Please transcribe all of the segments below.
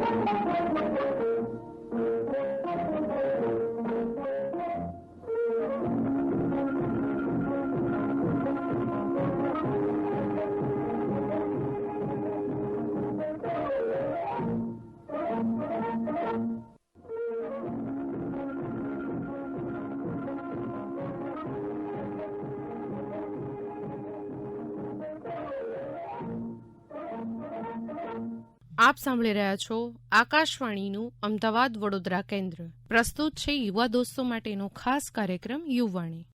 ハハハハ! સાંભળી રહ્યા છો આકાશવાણીનું અમદાવાદ વડોદરા કેન્દ્ર. પ્રસ્તુત છે યુવા દોસ્તો માટેનો ખાસ કાર્યક્રમ યુવાણી.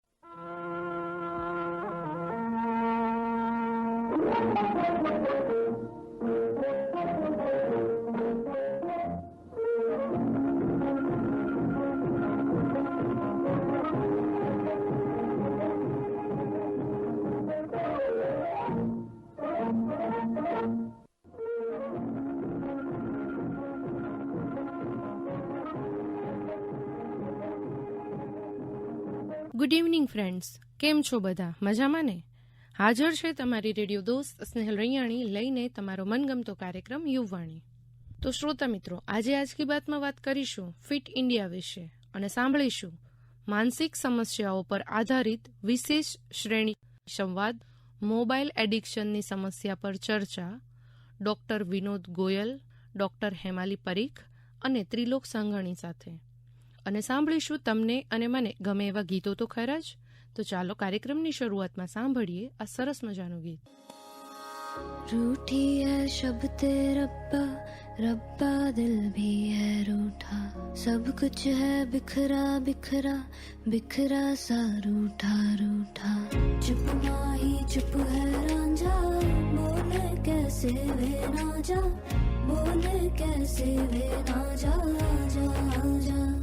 ગુડ ઇવનિંગ ફ્રેન્ડ્સ કેમ છો બધા? મજામાં ને? હાજર છે તમારી રેડિયો દોસ્ત સ્નેહલ રૈયાણી લઈને તમારો મનગમતો કાર્યક્રમ યુવાણી. તો શ્રોતા મિત્રો, આજે આજ કી બાતમાં વાત કરીશું ફિટ ઇન્ડિયા વિશે અને સાંભળીશું માનસિક સમસ્યાઓ પર આધારિત વિશેષ શ્રેણી સંવાદ, મોબાઈલ એડિક્શનની સમસ્યા પર ચર્ચા, ડોક્ટર વિનોદ ગોયલ, ડોક્ટર હેમાલી પરીખ અને ત્રિલોક સંઘણી સાથે. અને સાંભળીશું તમને અને મને ગમે એવા ગીતો તો ખરા જ તો ચાલો કાર્યક્રમની શરૂઆતમાં સાંભળીએ આ સરસ મજાનું ગીત रूठी है शब्द रब्बा रब्बा दिल भी है रूठा सब कुछ है बिखरा बिखरा बिखरा सा रूठा रूठा चुप माही चुप है रांझा बोले कैसे वे ना जा बोले कैसे वे ना जा जा जा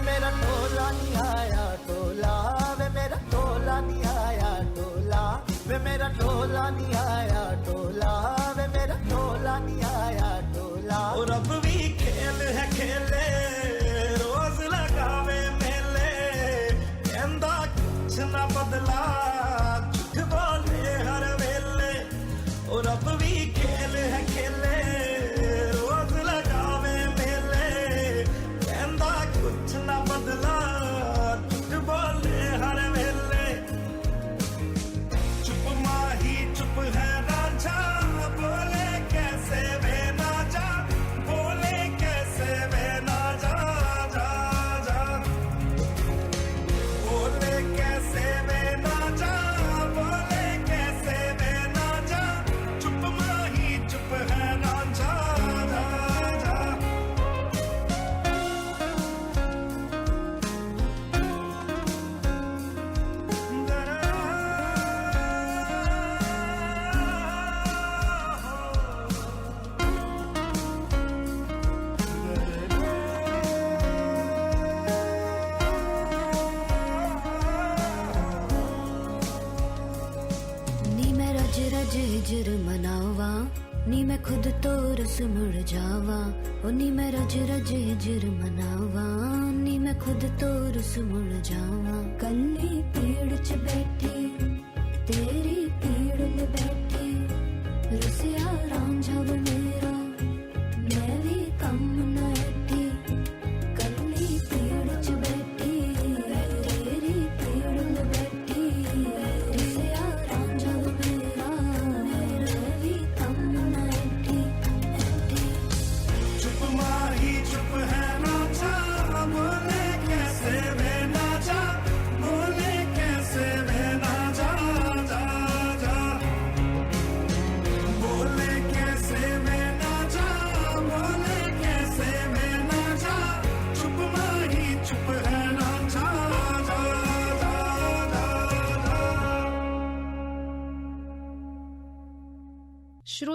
મેરા ઢોલા ની આયા.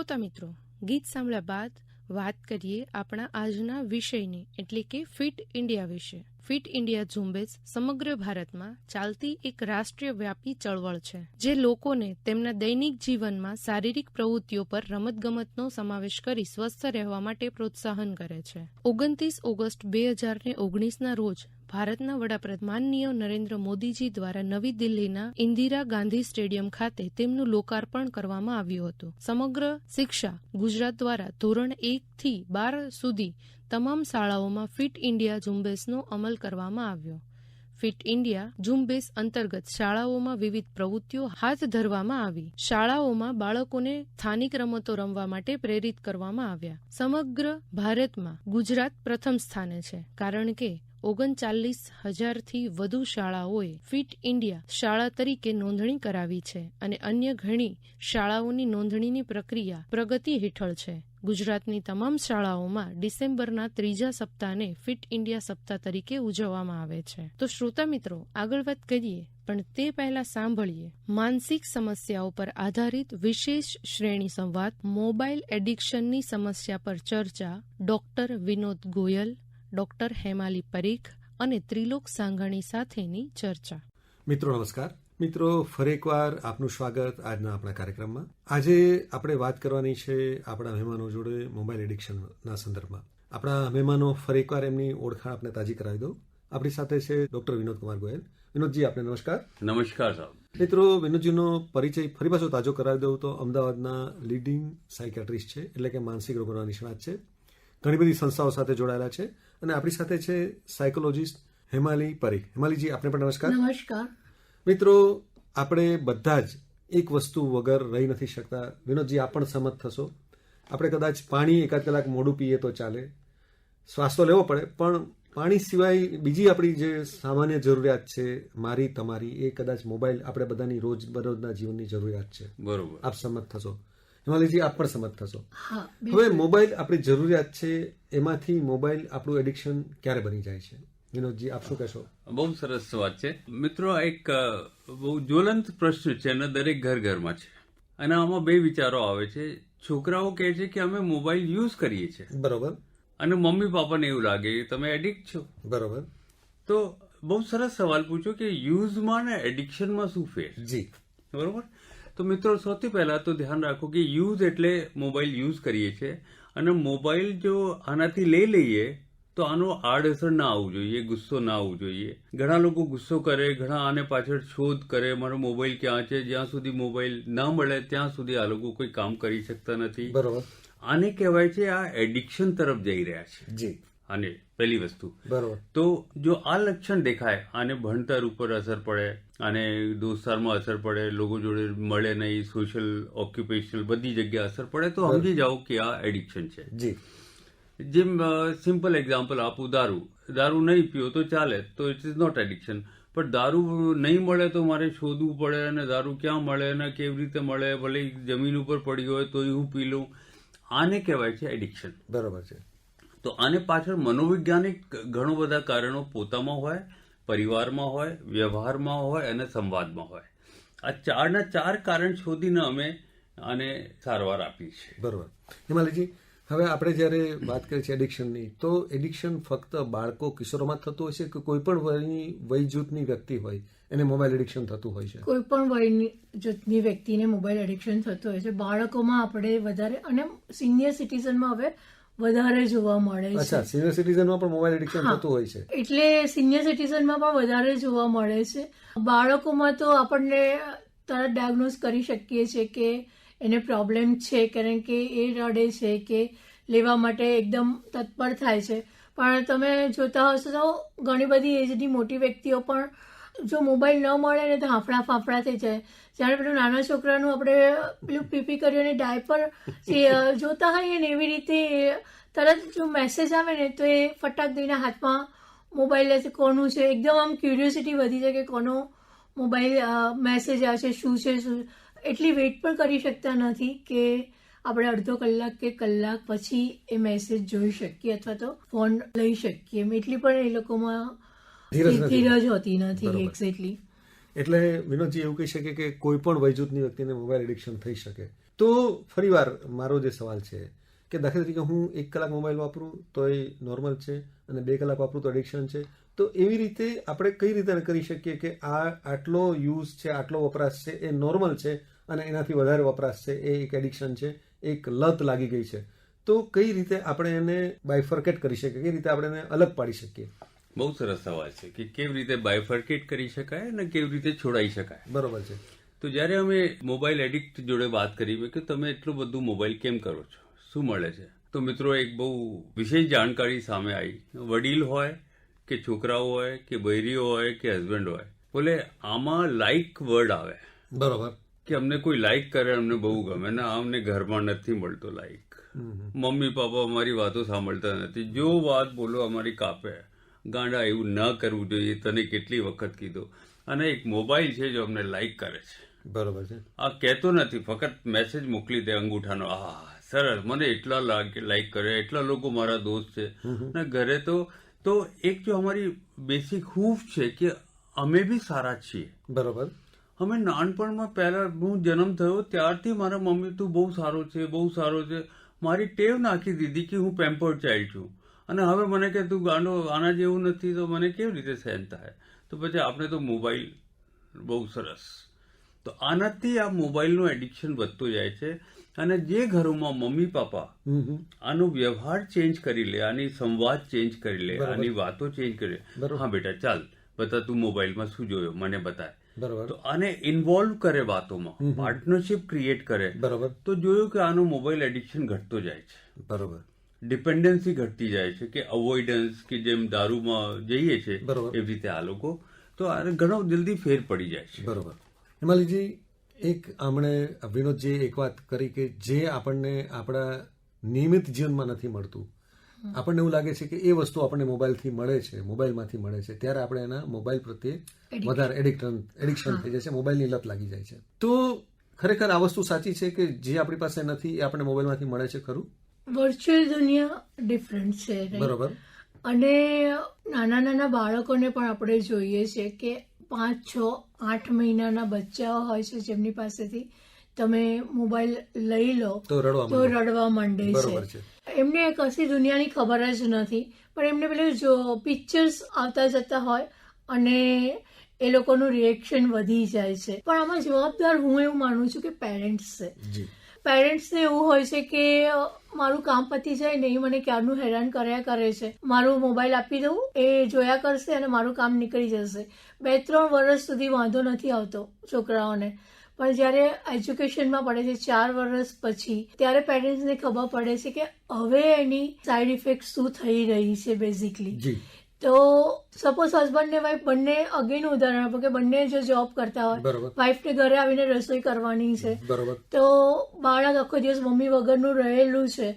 શ્રોતા મિત્રો, ગીત સાંભળ્યા બાદ વાત કરીએ આપણા આજના વિષયની, એટલે કે ફિટ ઇન્ડિયા વિશે. ફિટ ઇન્ડિયા ઝુંબેશ સમગ્ર ભારતમાં ચાલતી એક રાષ્ટ્રીય વ્યાપી ચળવળ છે, જે લોકોને તેમના દૈનિક જીવનમાં શારીરિક પ્રવૃત્તિઓ પર રમતગમતનો સમાવેશ કરી સ્વસ્થ રહેવા માટે પ્રોત્સાહન કરે છે. ઓગણત્રીસ ઓગસ્ટ બે હજાર ઓગણીસના રોજ ભારતના વડાપ્રધાનનીય નરેન્દ્ર મોદીજી દ્વારા નવી દિલ્હીના ઇન્દિરા ગાંધી સ્ટેડિયમ ખાતે તેમનું લોકાર્પણ કરવામાં આવ્યું હતું. સમગ્ર શિક્ષા ગુજરાત દ્વારા ધોરણ એક થી બાર સુધી તમામ શાળાઓમાં ફિટ ઇન્ડિયા ઝુંબેશનો અમલ કરવામાં આવ્યો. ફિટ ઇન્ડિયા ઝુંબેશ અંતર્ગત શાળાઓમાં વિવિધ પ્રવૃત્તિઓ હાથ ધરવામાં આવી. શાળાઓમાં બાળકોને સ્થાનિક રમતો રમવા માટે પ્રેરિત કરવામાં આવ્યા. સમગ્ર ભારતમાં ગુજરાત પ્રથમ સ્થાને છે. કારણ કે ઓગણચાલીસ હજારથી વધુ શાળાઓએ ફિટ ઇન્ડિયા શાળા તરીકે નોંધણી કરાવી છે અને અન્ય ઘણી શાળાઓની નોંધણીની પ્રક્રિયા પ્રગતિ હેઠળ છે. ગુજરાતની તમામ શાળાઓમાં ડિસેમ્બરના ત્રીજા સપ્તાહને ફિટ ઇન્ડિયા સપ્તાહ તરીકે ઉજવવામાં આવે છે. તો શ્રોતા મિત્રો, આગળ વાત કરીએ, પણ તે પહેલા સાંભળીએ. માનસિક સમસ્યાઓ પર આધારિત વિશેષ શ્રેણી સંવાદ, મોબાઈલ એડિક્શનની સમસ્યા પર ચર્ચા, ડોક્ટર વિનોદ ગોયલ, ડોક્ટર હેમાલી પરીખ અને ત્રિલોક સાંઘાણી સાથેની ચર્ચા. મિત્રો, નમસ્કાર. મિત્રો ફરી એકવાર આપનું સ્વાગત આજના આપણા કાર્યક્રમમાં. આજે આપણે વાત કરવાની છે આપણા મહેમાનો જોડે મોબાઈલ એડિક્શનના સંદર્ભમાં. આપણા મહેમાનો ફરી એકવાર એમની ઓળખાણ આપણે તાજી કરાવી દઉં. આપણી સાથે છે ડોક્ટર વિનોદ કુમાર ગોયલ. વિનોદજી આપને નમસ્કાર. નમસ્કાર સાહેબ. મિત્રો વિનોદજીનો પરિચય ફરી પાછો તાજો કરાવી દઉં તો અમદાવાદના લીડિંગ સાયકેટ્રિસ્ટ છે એટલે કે માનસિક રોગોના નિષ્ણાત છે. ઘણી બધી સંસ્થાઓ સાથે જોડાયેલા છે. અને આપણી સાથે છે સાયકોલોજીસ્ટ હેમાલી પરીખ. હેમાલીજી આપને પણ નમસ્કાર. નમસ્કાર. મિત્રો આપણે બધા જ એક વસ્તુ વગર રહી નથી શકતા. વિનોદજી આ પણ સહમત થશો. આપણે કદાચ પાણી એકાદ કલાક મોડું પીએ તો ચાલે. શ્વાસ તો લેવો પડે પણ પાણી સિવાય બીજી આપણી જે સામાન્ય જરૂરિયાત છે મારી તમારી એ કદાચ મોબાઈલ આપણે બધાની રોજ બરોજના જીવનની જરૂરિયાત છે. બરોબર. આપ સંમત થશો. હિમાલયજી આપ પણ સંમત થશો. હા હવે મોબાઈલ આપણી જરૂરિયાત છે એમાંથી મોબાઈલ આપણું એડિક્શન ક્યારે બની જાય છે? વિનોદજી આપ શું કહેશો? બહુ સરસ વાત છે. મિત્રો એક બહુ જ્વલંત પ્રશ્ન છે અને દરેક ઘર ઘરમાં છે. અને આમાં બે વિચારો આવે છે. છોકરાઓ કહે છે કે અમે મોબાઈલ યુઝ કરીએ છીએ. બરોબર. અને મમ્મી પાપાને એવું લાગે તમે એડિક્ટ છો. બરોબર. તો બહુ સરસ સવાલ પૂછો કે યુઝમાં ને એડિક્શનમાં શું ફેર? જી. બરોબર? તો મિત્રો સૌથી પહેલા તો ધ્યાન રાખો કે યુઝ એટલે મોબાઈલ યુઝ કરીએ છીએ. અને મોબાઈલ જો આનાથી લઈ લઈએ તો આનો આડઅસર ના આવવું જોઈએ ગુસ્સો ના આવવું જોઈએ. ઘણા લોકો ગુસ્સો કરે ઘણા આને પાછળ શોધ કરે મારો મોબાઈલ ક્યાં છે જ્યાં સુધી મોબાઈલ ના મળે ત્યાં સુધી આ લોકો કોઈ કામ કરી શકતા નથી. બરોબર. આને કહેવાય છે આ એડિક્શન તરફ જઈ રહ્યા છે. જી. આને પહેલી વસ્તુ. બરોબર. તો જો આ લક્ષણ દેખાય આને ભણતર ઉપર અસર પડે અને દોસ્તારમાં અસર પડે લોકો જોડે મળે નહીં સોશિયલ ઓક્યુપેશનલ બધી જગ્યાએ અસર પડે તો સમજી જાઓ કે આ એડિક્શન છે. જી. જેમ સિમ્પલ એક્ઝામ્પલ આપું દારૂ. દારૂ નહીં પીઓ તો ચાલે તો ઇટ ઇઝ નોટ એડિક્શન પણ દારૂ નહીં મળે તો મારે શોધવું પડે અને દારૂ ક્યાં મળે અને કેવી રીતે મળે ભલે જમીન ઉપર પડી હોય તો હું પી લઉં. આને કહેવાય છે એડિક્શન બરાબર છે. તો આને પાછળ મનોવૈજ્ઞાનિક ઘણો બધા કારણો પોતામાં હોય પરિવારમાં હોય વ્યવહારમાં હોય અને સંવાદમાં હોય. આ ચારના ચાર કારણ શોધીને અમે આને સારવાર આપી છે. બરાબર. હિમાલયજી હવે આપણે જ્યારે વાત કરીએ છીએ એડિક્શનની તો એડિક્શન ફક્ત બાળકો કિશોરોમાં થતું હોય છે કે કોઈ પણ વયની વય જૂથની વ્યક્તિ હોય એને મોબાઈલ એડિક્શન થતું હોય છે? કોઈ પણ વયની જૂથની વ્યક્તિને મોબાઈલ એડિક્શન થતું હોય છે. બાળકોમાં આપણે વધારે અને સિનિયર સિટીઝનમાં હવે વધારે જોવા મળે અચ્છા છે સિનિયર સિટીઝનમાં પણ મોબાઈલ એડિક્શન થતું હોય છે. એટલે સિનિયર સિટીઝનમાં પણ વધારે જોવા મળે છે. બાળકોમાં તો આપણને તરત ડાયગ્નોઝ કરી શકીએ છીએ કે એને પ્રોબ્લેમ છે, કારણ કે એ રડે છે કે લેવા માટે એકદમ તત્પર થાય છે. પણ તમે જોતા હશો તો ઘણી બધી એજની મોટી વ્યક્તિઓ પણ જો મોબાઈલ ન મળે ને તો હાંફળા ફાંફળા થઈ જાય. જ્યારે પેલું નાના છોકરાનું આપણે પેલું પીપી કર્યું અને ડાયપર જોતા હોઈએ ને એવી રીતે તરત જો મેસેજ આવે ને તો એ ફટાક દઈને હાથમાં મોબાઈલ છે. કોનું છે? એકદમ આમ ક્યુરિયોસિટી વધી જાય કે કોનો મોબાઈલ મેસેજ આવશે, શું છે, શું એટલી વેઇટ પણ કરી શકતા નથી કે આપણે અડધો કલાક કે કલાક પછી એ મેસેજ જોઈ શકીએ અથવા તો ફોન લઈ શકીએ. એટલી પણ એ લોકોમાં ધીરજ હોતી નથી એક્ઝેક્ટલી એટલે વિનોદજી એવું કહી શકે કે કોઈ પણ વયજૂથની વ્યક્તિને મોબાઈલ એડિક્શન થઈ શકે. તો ફરીવાર મારો જે સવાલ છે કે દાખલા તરીકે હું એક કલાક મોબાઈલ વાપરું તો એ નોર્મલ છે અને બે કલાક વાપરું તો એડિક્શન છે. તો એવી રીતે આપણે કઈ રીતે કરી શકીએ કે આ આટલો યુઝ છે આટલો વપરાશ છે એ નોર્મલ છે અને એનાથી વધારે વપરાશ છે એ એક એડિક્શન છે એક લત લાગી ગઈ છે. તો કઈ રીતે આપણે એને બાયફર્કેટ કરી શકીએ? કઈ રીતે આપણે એને અલગ પાડી શકીએ? બહુ સરસ સવાલ છે કે કેવી રીતે બાયફર્કેટ કરી શકાય અને કેવી રીતે છોડાઈ શકાય? બરોબર છે. તો જ્યારે અમે મોબાઈલ એડિક્ટ જોડે વાત કરી કે તમે એટલું બધું મોબાઈલ કેમ કરો છો? શું મળે છે? તો મિત્રો એક બહુ વિશેષ જાણકારી સામે આવી. વડીલ હોય કે છોકરાઓ હોય કે બૈરીઓ હોય કે હસબન્ડ હોય. બોલે આમાં લાઇક વર્ડ આવે. બરોબર. કે અમને કોઈ લાઈક કરે અમને બહુ ગમે. ને અમને ઘરમાં નથી મળતો લાઈક મમ્મી પપ્પા અમારી વાતો સાંભળતા નથી. જો વાત બોલો અમારી કાપે. ગાંડા એવું ન કરવું જોઈએ. તને કેટલી વખત કીધું. અને એક મોબાઈલ છે જો અમને લાઈક કરે છે. બરોબર છે. આ કહેતો નથી ફક્ત મેસેજ મોકલી દે અંગૂઠાનો. આ સરસ. મને એટલા લાઈક કરે. એટલા લોકો મારા દોસ્ત છે. ને ઘરે તો તો એક જો અમારી બેસિક હૂફ છે કે અમે બી સારા છીએ. બરોબર. અમે નાનપણમાં પહેલા હું જન્મ થયો ત્યારથી મારા મમ્મી તું બહુ સારો છે બહુ સારો છે. મારી ટેવ નાખી દીધી કે હું પેમ્પર્ડ ચાઇલ્ડ છું. અને હવે મને કે તું ગાંડો આના જેવું નથી. તો મને કેવી રીતે સહેન થાય? તો પછી આપણે તો મોબાઈલ બહુ સરસ. તો આનાથી આ મોબાઈલનું એડિક્શન વધતું જાય છે. અને જે ઘરોમાં મમ્મી હમ. આનો વ્યવહાર ચેન્જ કરી લે આની સંવાદ ચેન્જ કરી લે આની વાતો ચેન્જ કરી લે. હા બેટા ચાલ. બતા તું મોબાઈલમાં શું જોયો? મને બતાય. બરોબર. તો આને ઇન્વોલ્વ કરે વાતોમાં. પાર્ટનરશિપ ક્રિએટ કરે. બરોબર. તો જોયું કે આનું મોબાઈલ એડિક્શન ઘટતો જાય છે. બરોબર. ડિપેન્ડન્સી ઘટતી જાય છે કે અવોઇડન્સ કે જેમ દારૂમાં જઈએ છે બરોબર. એવી રીતે આ લોકો તો આ ઘણો જલ્દી ફેર પડી જાય છે. બરોબર. હિમાલીજી એક આપણે વિનોદજી એક વાત કરી કે જે આપણને આપણા નિયમિત જીવનમાં નથી મળતું આપણને એવું લાગે છે કે એ વસ્તુ આપણને મોબાઈલથી મળે છે મોબાઈલમાંથી મળે છે ત્યારે આપણે એના મોબાઈલ પ્રત્યે વધારે એડિક્શન એડિક્શન થઈ જાય છે મોબાઈલની લત લાગી જાય છે. તો ખરેખર આ વસ્તુ સાચી છે કે જે આપણી પાસે નથી એ આપણને મોબાઈલમાંથી મળે છે ખરું? વર્ચ્યુઅલ દુનિયા ડિફરન્ટ છે બરોબર. અને નાના નાના બાળકોને પણ આપણે જોઈએ છે કે પાંચ છ આઠ મહિનાના બચ્ચાઓ હોય છે જેમની પાસેથી તમે મોબાઈલ લઈ લો તો રડવા માંડે. છે. એમને કશી દુનિયાની ખબર જ નથી. પણ એમને પેલું જો પિક્ચર્સ આવતા જતા હોય અને એ લોકોનું રિએક્શન વધી જાય છે. પણ આમાં જવાબદાર હું એવું માનું છું કે પેરેન્ટ્સ છે. પેરેન્ટ્સને એવું હોય છે કે મારું કામ પતી જાય નહીં મને ક્યારનું હેરાન કર્યા કરે છે. મારું મોબાઈલ આપી દઉં એ જોયા કરશે અને મારું કામ નીકળી જશે. બે ત્રણ વર્ષ સુધી વાંધો નથી આવતો છોકરાઓને. પણ જ્યારે એજ્યુકેશનમાં પડે છે ચાર વર્ષ પછી ત્યારે પેરેન્ટ્સને ખબર પડે છે કે હવે એની સાઈડ ઇફેક્ટ શું થઈ રહી છે બેઝિકલી તો સપોઝ હસબન્ડ ને વાઈફ બંને અગેન ઉદાહરણ આપો કે બંને જો જોબ કરતા હોય વાઈફને ઘરે આવીને રસોઈ કરવાની છે તો બાળક આખો દિવસ મમ્મી વગરનું રહેલું છે.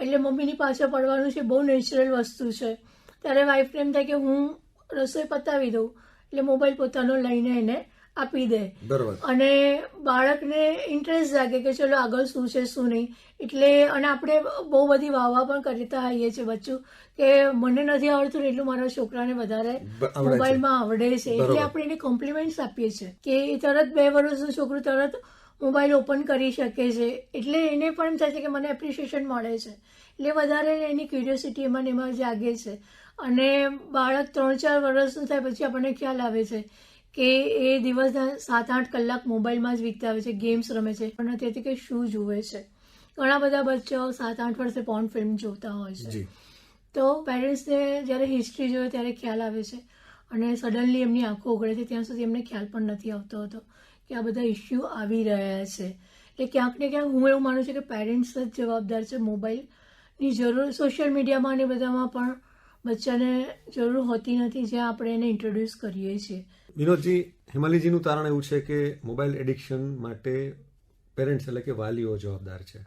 એટલે મમ્મીની પાછળ પડવાનું છે બહુ નેચરલ વસ્તુ છે. ત્યારે વાઈફને એમ થાય કે હું રસોઈ પતાવી દઉં એટલે મોબાઈલ પોતાનો લઈને એને આપી દે. અને બાળકને ઇન્ટરેસ્ટ જાગે કે ચલો આગળ શું છે શું નહીં. એટલે અને આપણે બહુ બધી વાહવા પણ કરતા આવીએ છીએ બચ્ચું. કે મને નથી આવડતું એટલું મારા છોકરાને વધારે. મોબાઈલમાં આવડે છે. એટલે આપણે એને કોમ્પ્લિમેન્ટ્સ આપીએ છીએ કે એ તરત બે વર્ષનું છોકરું તરત મોબાઈલ ઓપન કરી શકે છે. એટલે એને પણ એમ થાય છે કે મને એપ્રિશિએશન મળે છે. એટલે વધારે એની ક્યુરિયોસિટી એમાં એમાં જાગે છે. અને બાળક ત્રણ ચાર વર્ષનું થાય પછી આપણને ખ્યાલ આવે છે કે એ દિવસના સાત આઠ કલાક મોબાઈલમાં જ વિતાવે છે ગેમ્સ રમે છે પણ નથી કે શું જુએ છે. ઘણા બધા બચ્ચાઓ સાત આઠ વર્ષે પોર્ન ફિલ્મ જોતા હોય છે. તો પેરેન્ટ્સને જ્યારે હિસ્ટ્રી જોઈએ ત્યારે ખ્યાલ આવે છે અને સડનલી એમની આંખો ઓગળે છે ત્યાં સુધી એમને ખ્યાલ પણ નથી આવતો હતો કે આ બધા ઇસ્યુ આવી રહ્યા છે. એટલે ક્યાંક ને ક્યાંક હું એવું માનું છું કે પેરેન્ટ્સ જ જવાબદાર છે મોબાઈલની જરૂર. સોશિયલ મીડિયામાં અને બધામાં પણ બચ્ચાને જરૂર હોતી નથી જ્યાં આપણે એને ઇન્ટ્રોડ્યુસ કરીએ છીએ. વિનોદજી હિમાલીજીનું તારણ એવું છે કે મોબાઈલ એડિક્શન માટે પેરેન્ટ્સ એટલે કે વાલીઓ જવાબદાર છે.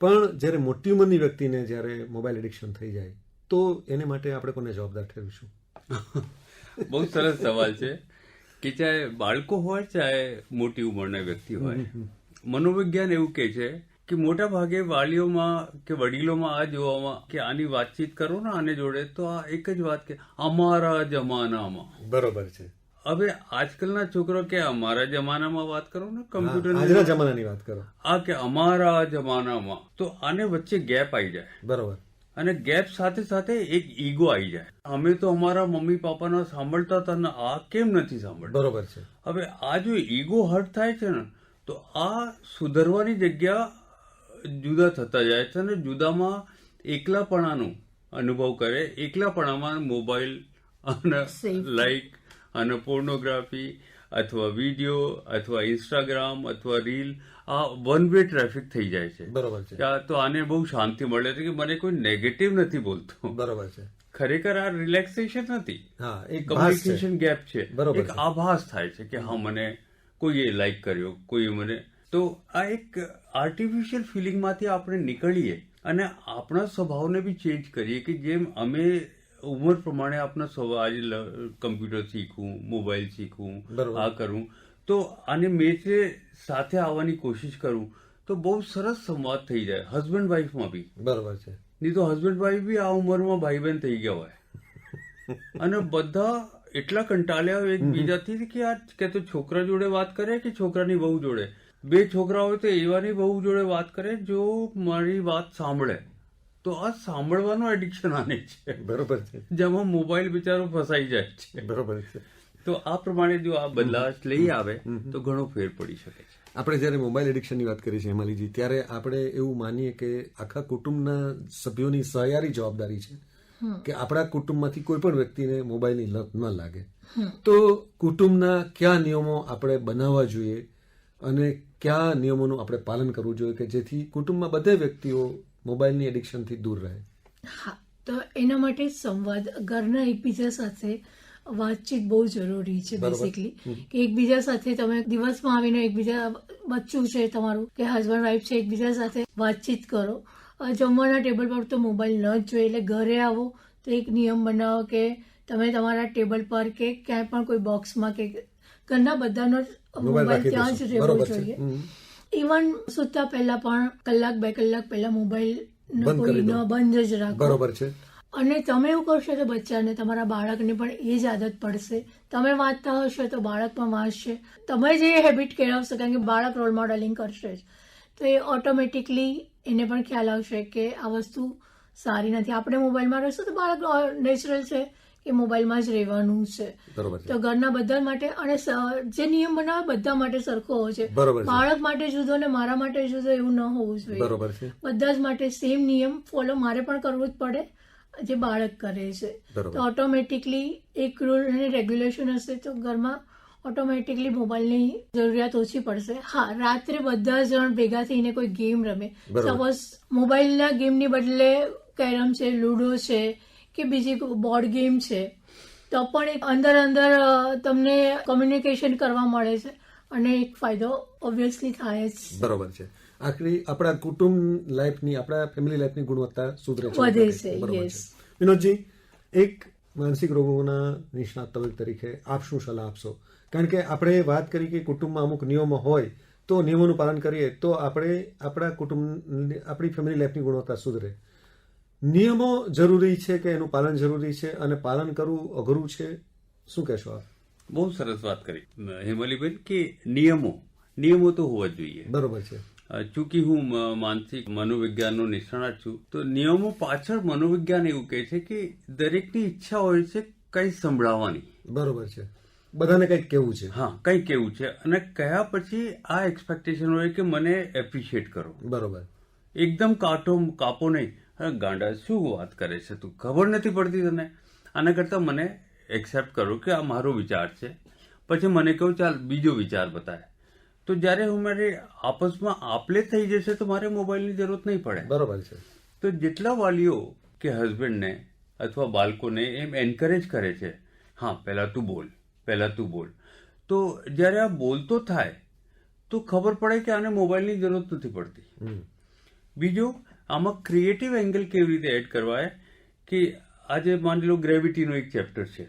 પણ જ્યારે મોટી ઉંમરની વ્યક્તિને જ્યારે મોબાઈલ એડિક્શન થઈ જાય તો એને માટે આપણે કોને જવાબદાર ઠેરવીશું? બહુ સરસ સવાલ છે કે ચાહે બાળકો હોય ચાહે મોટી ઉંમરના વ્યક્તિ હોય મનોવિજ્ઞાન એવું કહે છે કે મોટા ભાગે વાલીઓમાં કે વડીલોમાં આ જોવામાં કે આની વાતચીત કરો ને આને જોડે તો આ એક જ વાત કે અમારા જમાનામાં. બરોબર છે. હવે આજકાલના છોકરો કે અમારા જમાનામાં વાત કરો ને આજના કમ્પ્યુટર જમાનાની વાત કરો. આ કે અમારા જમાનામાં તો આને વચ્ચે ગેપ આવી જાય. બરોબર. અને ગેપ સાથે સાથે એક ઈગો આવી જાય. અમે તો અમારા મમ્મી પાપાના સાંભળતા હતા ને આ કેમ નથી સાંભળતા? બરોબર છે. હવે આ જો ઈગો હર્ટ થાય છે ને તો આ સુધરવાની જગ્યા જુદા થતા જાય છે અને જુદામાં એકલાપણાનો અનુભવ કરે. એકલાપણામાં મોબાઈલ અને લાઈક અને પોર્નોગ્રાફી અથવા વીડિયો અથવા ઇન્સ્ટાગ્રામ અથવા રીલ આ વન વે ટ્રાફિક થઈ જાય છે. બરોબર છે. તો આને બહુ શાંતિ મળે છે કે મને કોઈ નેગેટિવ નથી બોલતો. બરોબર છે. ખરેખર આ રિલેક્સેશન નથી. હા એક કમ્યુનિકેશન ગેપ છે. બરોબર એક આભાસ થાય છે કે હા મને કોઈએ લાઈક કર્યો કોઈએ મને તો આ એક આર્ટિફિશિયલ ફિલિંગમાંથી આપણે નીકળીએ અને આપણા સ્વભાવને બી ચેન્જ કરીએ કે જેમ અમે ઉંમર પ્રમાણે આપણા સ્વભાવ આજે કમ્પ્યુટર શીખવું મોબાઈલ શીખવું. આ કરું તો આને મેચે સાથે આવવાની કોશિશ કરું તો બહુ સરસ સંવાદ થઈ જાય હસબન્ડ વાઈફમાં બી. બરાબર છે. નહીં તો હસબન્ડ વાઈફ બી આ ઉંમરમાં ભાઈ બહેન થઈ ગયા હોય. અને બધા એટલા કંટાળ્યા એકબીજાથી કે આ કે તો છોકરા જોડે વાત કરે કે છોકરાની બહુ જોડે? બે છોકરા હોય તો એવાની બહુ જોડે વાત કરે જો મારી વાત સાંભળે. તો આ સાંભળવાનું એડિક્શન આને છે. બરોબર છે. જેમાં મોબાઈલ બિચારો ફસાઈ જાય છે. બરોબર છે. તો આ પ્રમાણે જો આ બદલાવ લઈ આવે તો ઘણો ફેર પડી શકે છે. આપણે જ્યારે મોબાઈલ એડિક્શનની વાત કરી છે હેમાલીજી ત્યારે આપણે એવું માનીએ કે આખા કુટુંબના સભ્યોની સહયારી જવાબદારી છે કે આપણા કુટુંબમાંથી કોઈ પણ વ્યક્તિને મોબાઈલની લત ન લાગે. તો કુટુંબના કયા નિયમો આપણે બનાવવા જોઈએ અને કયા નિયમોનું આપણે પાલન કરવું જોઈએ કે જેથી કુટુંબમાં બધે વ્યક્તિઓ મોબાઈલની એડિક્શનથી દૂર રહે? હા તો એના માટે સંવાદ ઘરના એકબીજા સાથે વાતચીત બહુ જરૂરી છે બેસિકલી કે એકબીજા સાથે તમે દિવસમાં આવીને એકબીજા બચ્ચું છે તમારું કે હસબન્ડ વાઈફ છે એકબીજા સાથે વાતચીત કરો. જમવાના ટેબલ પર તો મોબાઈલ ન જ જોઈએ એટલે ઘરે આવો તો એક નિયમ બનાવો કે તમે તમારા ટેબલ પર કે ક્યાંય પણ કોઈ બોક્સમાં કે ઘરના બધાનો મોબાઈલ ત્યાં જ રહેવો જોઈએ. ઇવન સુતા પહેલા પણ કલાક બે કલાક પહેલા મોબાઈલ બંધ જ રાખો. બરોબર છે. અને તમે એવું કરશો તો બચ્ચાને તમારા બાળકને પણ એ જ આદત પડશે. તમે વાંચતા હશો તો બાળક પણ વાંચશે. તમે જે હેબિટ કેળવશો કારણ કે બાળક રોલ મોડેલિંગ કરશે જ. તો એ ઓટોમેટિકલી એને પણ ખ્યાલ આવશે કે આ વસ્તુ સારી નથી. આપણે મોબાઈલમાં રહીશું તો બાળક નેચરલ છે. કે મોબાઈલમાં જ રહેવાનું છે. તો ઘરના બધા માટે અને જે નિયમ બનાવે બધા માટે સરખો હોવો છે. બાળક માટે જુદો ને મારા માટે જુદો એવું ન હોવું જોઈએ. બધા જ માટે સેમ નિયમ ફોલો મારે પણ કરવું જ પડે જે બાળક કરે છે. તો ઓટોમેટિકલી એક રૂલ અને રેગ્યુલેશન હશે તો ઘરમાં ઓટોમેટિકલી મોબાઈલની જરૂરિયાત ઓછી પડશે. હા રાત્રે બધા જણ ભેગા થઈને કોઈ ગેમ રમે. સપોઝ મોબાઈલના ગેમની બદલે કેરમ છે લૂડો છે કે બીજી બોર્ડ ગેમ છે. તો પણ એક અંદર અંદર તમને કોમ્યુનિકેશન કરવા મળે છે. અને એક ફાયદો ઓબ્વિયસલી થાય જ બરોબર છે. આખરી આપણા કુટુંબ લાઈફની આપણા ફેમિલી લાઈફની ગુણવત્તા સુધરે છે. વધે છે, યસ વિનોદજી એક માનસિક રોગોના નિષ્ણાત તબીબ તરીકે આપ શું સલાહ આપશો? કારણ કે આપણે વાત કરી કે કુટુંબમાં અમુક નિયમો હોય તો નિયમોનું પાલન કરીએ તો આપણે આપણા કુટુંબ આપણી ફેમિલી લાઈફની ગુણવત્તા સુધરે. નિયમો જરૂરી છે કે એનું પાલન જરૂરી છે અને પાલન કરવું અઘરું છે? શું કહેશો આપ? બહુ સરસ વાત કરી. હેમલીબેન કે નિયમો. નિયમો તો હોવા જ જોઈએ. બરોબર છે. ચૂંકી હું માનસિક મનોવિજ્ઞાનનો નિષ્ણાત છું તો નિયમો પાછળ મનોવિજ્ઞાન એવું કહે છે કે દરેકની ઈચ્છા હોય છે કંઈ સંભળાવવાની. બરોબર છે. બધાને કંઈક કેવું છે. હા કંઈ કેવું છે. અને કયા પછી આ એક્સપેક્ટેશન હોય કે મને એપ્રિશિએટ કરો. બરોબર. એકદમ કાટો કાપો નહીં. અરે ગાંડા શું વાત કરે છે? તું ખબર નથી પડતી તને? આના કરતાં મને એક્સેપ્ટ કરો કે આ મારો વિચાર છે. પછી મને કહું ચાલ બીજો વિચાર બતાય. તો જ્યારે હું મારે આપસમાં આપલે થઈ જશે તો મારે મોબાઈલની જરૂરત નહીં પડે. બરોબર છે. તો જેટલા વાલીઓ કે હસબન્ડને અથવા બાળકોને એમ એન્કરેજ કરે છે હા પહેલાં તું બોલ પહેલાં તું બોલ. તો જ્યારે આ બોલતો થાય તો ખબર પડે કે આને મોબાઈલની જરૂરત નથી પડતી. બીજું આમાં ક્રિએટિવ એંગલ કેવી રીતે એડ કરવાય? કે આજે માની લો ગ્રેવિટીનો એક ચેપ્ટર છે.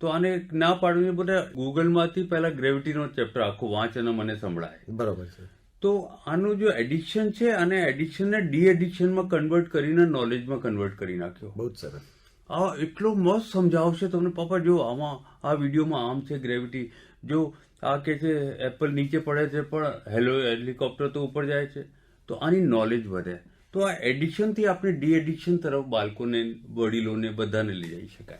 તો આને ના પાડવીને બધા ગૂગલમાંથી પહેલા ગ્રેવિટીનો ચેપ્ટર આખો વાંચ અને મને સંભળાય. બરાબર છે. તો આનું જો એડિક્શન છે અને એડિક્શનને ડી એડિક્શનમાં કન્વર્ટ કરીને નોલેજમાં કન્વર્ટ કરી નાખ્યો. બહુ જ સરસ. આ એટલો મસ્ત સમજાવશે તમને. પપ્પા જો આમાં આ વિડીયોમાં આમ છે ગ્રેવિટી જો આ કે છે એપલ નીચે પડે છે પણ હેલો હેલિકોપ્ટર તો ઉપર જાય છે. તો આની નોલેજ વધે. તો આ એડિક્શનથી આપણે ડી એડિક્શન તરફ બાળકોને, વડીલોને, બધાને લઈ જઈ શકાય.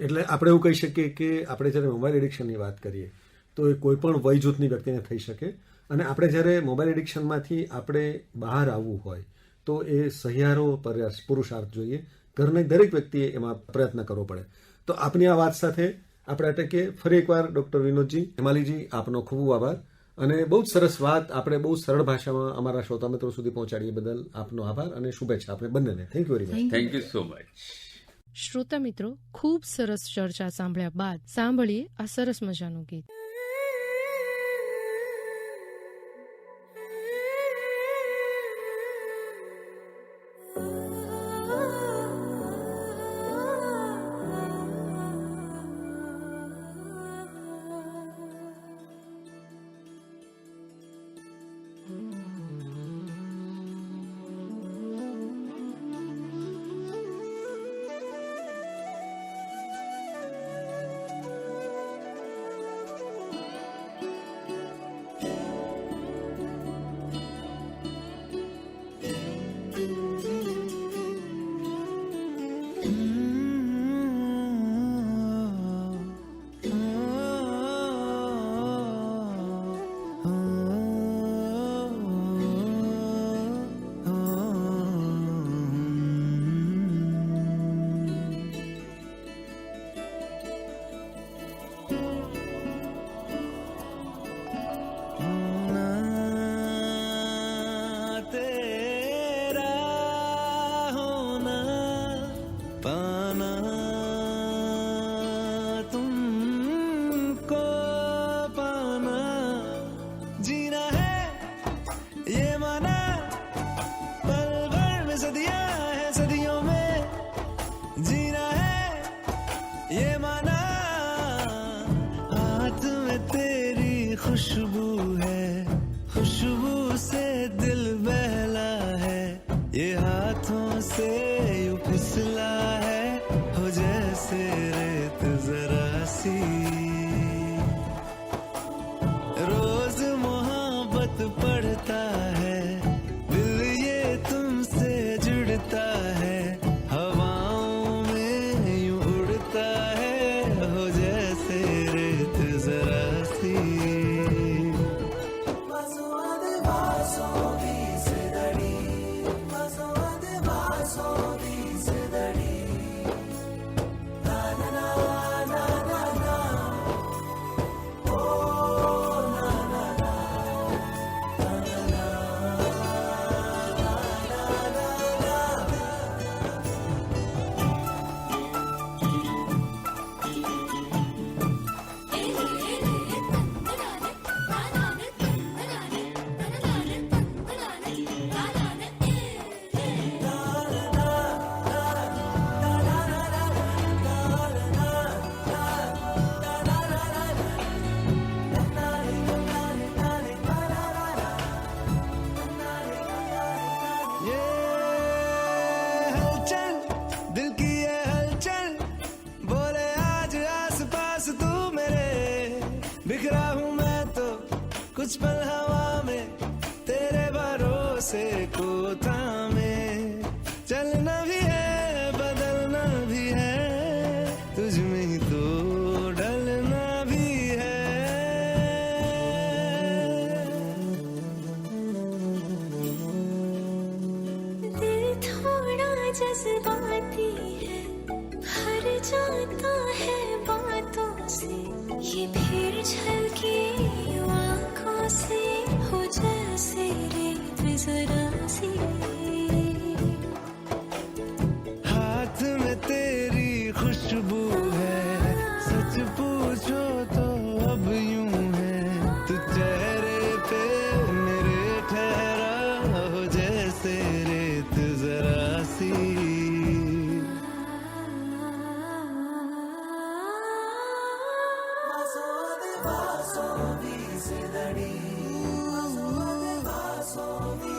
એટલે આપણે એવું કહી શકીએ કે આપણે જ્યારે મોબાઈલ એડિક્શનની વાત કરીએ, તો એ કોઈ પણ વય જૂથની વ્યક્તિને થઈ શકે. અને આપણે જ્યારે મોબાઈલ એડિક્શનમાંથી આપણે બહાર આવવું હોય, તો એ સહિયારો પ્રયાસ, પુરુષાર્થ જોઈએ. ઘરની દરેક વ્યક્તિએ એમાં પ્રયત્ન કરવો પડે. તો આપની આ વાત સાથે આપણે અટકીએ. ફરી એકવાર ડૉક્ટર વિનોદજી, હેમાલીજી, આપનો ખૂબ આભાર. અને બહુ જ સરસ વાત. આપણે બહુ સરળ ભાષામાં અમારા શ્રોતા મિત્રો સુધી પહોંચાડીએ બદલ આપનો આભાર અને શુભેચ્છા આપણે બંનેને. Thank you very much thank you so much શ્રોતા મિત્રો ખૂબ સરસ ચર્ચા સાંભળ્યા બાદ સાંભળીએ આ સરસ મજાનું ગીત. कुछ पल हवा में तेरे भरोसे को थामे Vasovi Sidani. Vasovi Vasovi.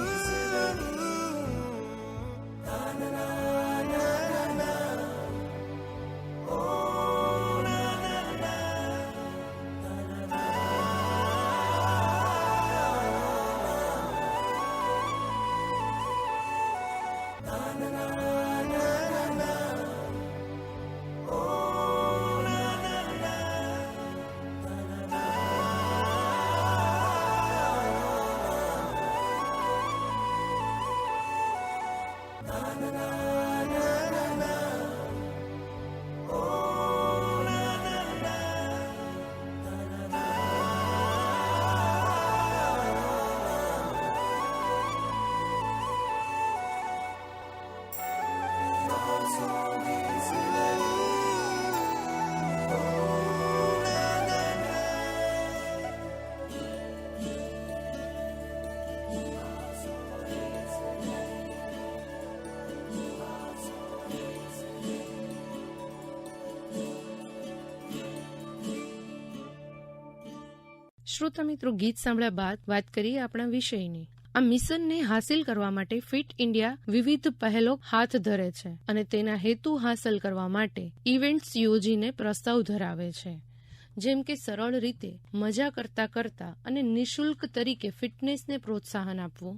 શ્રોતા મિત્રો ગીત સાંભળ્યા બાદ વાત કરીએ આપણા વિષયની. આ મિશનને હાંસિલ કરવા માટે ફિટ ઇન્ડિયા વિવિધ પહેલો હાથ ધરે છે અને તેના હેતુ હાંસલ કરવા માટે ઇવેન્ટ્સ યોજીને પ્રસ્તાવ ધરાવે છે. જેમ કે સરળ રીતે મજા કરતા કરતા અને નિઃશુલ્ક તરીકે ફિટનેસને પ્રોત્સાહન આપવું.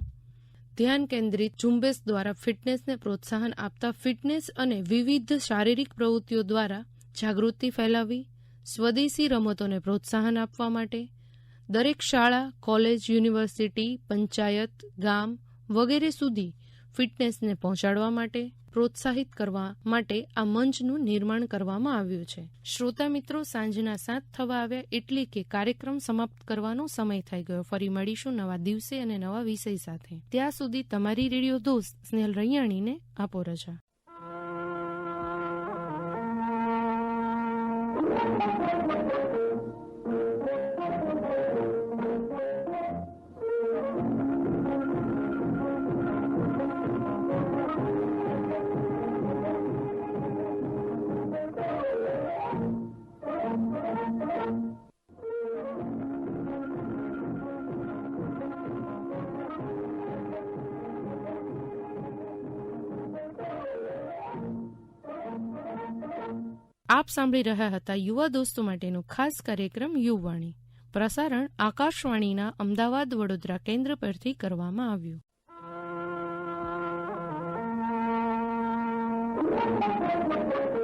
ધ્યાન કેન્દ્રિત ઝુંબેશ દ્વારા ફિટનેસને પ્રોત્સાહન આપતા ફિટનેસ અને વિવિધ શારીરિક પ્રવૃત્તિઓ દ્વારા જાગૃતિ ફેલાવી, સ્વદેશી રમતોને પ્રોત્સાહન આપવા માટે દરેક શાળા, કોલેજ, યુનિવર્સિટી, પંચાયત, ગામ વગેરે સુધી ફિટનેસને પહોંચાડવા માટે પ્રોત્સાહિત કરવા માટે આ મંચનું નિર્માણ કરવામાં આવ્યું છે. શ્રોતા મિત્રો, સાંજના સાત થવા આવ્યા એટલે કે કાર્યક્રમ સમાપ્ત કરવાનો સમય થઈ ગયો. ફરી મળીશું નવા દિવસે અને નવા વિષય સાથે. ત્યાં સુધી તમારી રેડિયો દોસ્ત સ્નેહલ રૈયાણીને આપો રજા. આપ સાંભળી રહ્યા હતા યુવા દોસ્તો માટેનું ખાસ કાર્યક્રમ યુવાણી પ્રસારણ આકાશવાણીના અમદાવાદ વડોદરા કેન્દ્ર પરથી કરવામાં આવ્યું Thank you.